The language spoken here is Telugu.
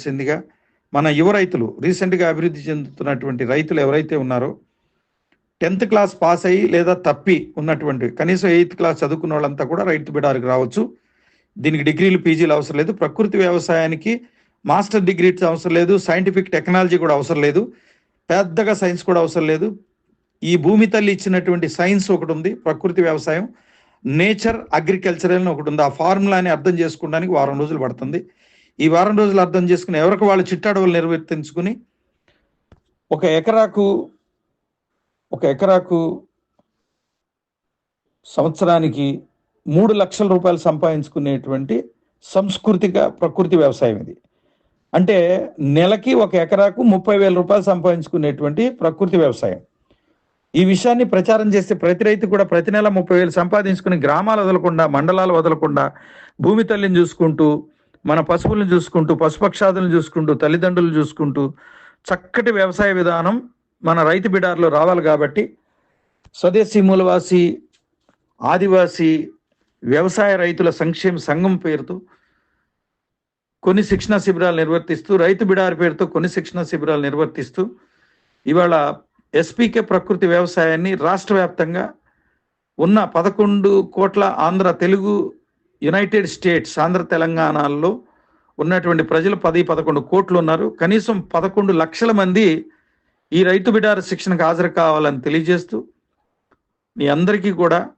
చేసిందిగా మన యువ రైతులు రీసెంట్గా అభివృద్ధి చెందుతున్నటువంటి రైతులు ఎవరైతే ఉన్నారో టెన్త్ క్లాస్ పాస్ అయ్యి లేదా తప్పి ఉన్నటువంటి కనీసం ఎయిత్ క్లాస్ చదువుకున్న వాళ్ళంతా కూడా రైతు బిడారికి రావచ్చు. దీనికి డిగ్రీలు పీజీలు అవసరం లేదు. ప్రకృతి వ్యవసాయానికి మాస్టర్ డిగ్రీ అవసరం లేదు. సైంటిఫిక్ టెక్నాలజీ కూడా అవసరం లేదు. పెద్దగా సైన్స్ కూడా అవసరం లేదు. ఈ భూమి తల్లి ఇచ్చినటువంటి సైన్స్ ఒకటి ఉంది ప్రకృతి వ్యవసాయం. నేచర్ అగ్రికల్చర్ అని ఒకటి ఉంది. ఆ ఫార్ములాని అర్థం చేసుకోవడానికి వారం రోజులు పడుతుంది. ఈ వారం రోజులు అర్థం చేసుకుని ఎవరికి వాళ్ళు చిట్టాడవలు నిర్వర్తించుకుని ఒక ఎకరాకు ఒక ఎకరాకు సంవత్సరానికి మూడు లక్షల రూపాయలు సంపాదించుకునేటువంటి సంస్కృతిక ప్రకృతి వ్యవసాయం ఇది. అంటే నెలకి ఒక ఎకరాకు ముప్పై వేల రూపాయలు సంపాదించుకునేటువంటి ప్రకృతి వ్యవసాయం. ఈ విషయాన్ని ప్రచారం చేస్తే ప్రతి రైతు కూడా ప్రతి నెల ముప్పై వేలు సంపాదించుకుని గ్రామాలు వదలకుండా మండలాలు వదలకుండా భూమి తల్లిని చూసుకుంటూ మన పశువులను చూసుకుంటూ పశుపక్షాదులను చూసుకుంటూ తల్లిదండ్రులు చూసుకుంటూ చక్కటి వ్యవసాయ విధానం మన రైతు బిడార్లో రావాలి కాబట్టి స్వదేశీ మూలవాసి ఆదివాసి వ్యవసాయ రైతుల సంక్షేమ సంఘం పేరుతో కొన్ని శిక్షణ శిబిరాలు నిర్వర్తిస్తూ రైతు బిడారి పేరుతో కొన్ని శిక్షణ శిబిరాలు నిర్వర్తిస్తూ ఇవాళ ఎస్పీకే ప్రకృతి వ్యవసాయాన్ని రాష్ట్ర వ్యాప్తంగా ఉన్న పదకొండు కోట్ల ఆంధ్ర తెలుగు యునైటెడ్ స్టేట్స్ ఆంధ్ర తెలంగాణలో ఉన్నటువంటి ప్రజలు పది పదకొండు కోట్లు ఉన్నారు. కనీసం పదకొండు లక్షల మంది ఈ రైతు బిడార శిక్షణకు హాజరు కావాలని తెలియజేస్తూ మీ అందరికీ కూడా